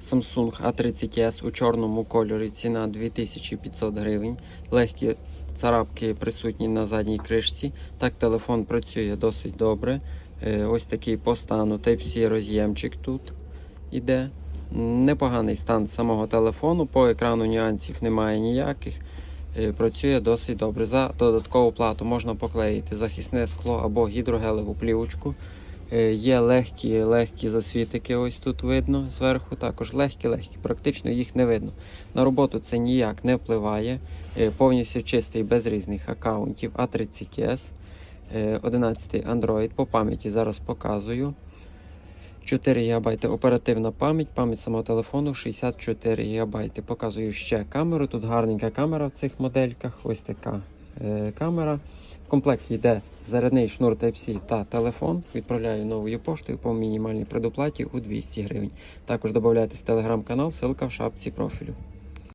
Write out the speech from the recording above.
Samsung A30s у чорному кольорі. Ціна 2500 гривень. Легкі царапки присутні на задній кришці. Так, телефон працює досить добре. Е, Ось такий по стану Type-C роз'ємчик тут іде. Непоганий стан самого телефону. По екрану нюансів немає ніяких. Е, Працює досить добре. За додаткову плату можна поклеїти захисне скло або гідрогелеву плівочку. Е, Є легкі, легкі засвітики, ось тут видно зверху. Також легкі-легкі, практично їх не видно. На роботу це ніяк не впливає. Е, Повністю чистий без різних аккаунтів. A30s, е, 11 Android. По пам'яті зараз показую. 4 ГБ оперативна пам'ять, пам'ять самого телефону 64 ГБ. Показую ще камеру. Тут гарненька камера в цих модельках. Ось така е, камера. В комплекті йде зарядний шнур Type-C та телефон. Відправляю новою поштою по мінімальній предоплаті у 200 гривень. Також додайтесь телеграм-канал, ссылка в шапці профілю.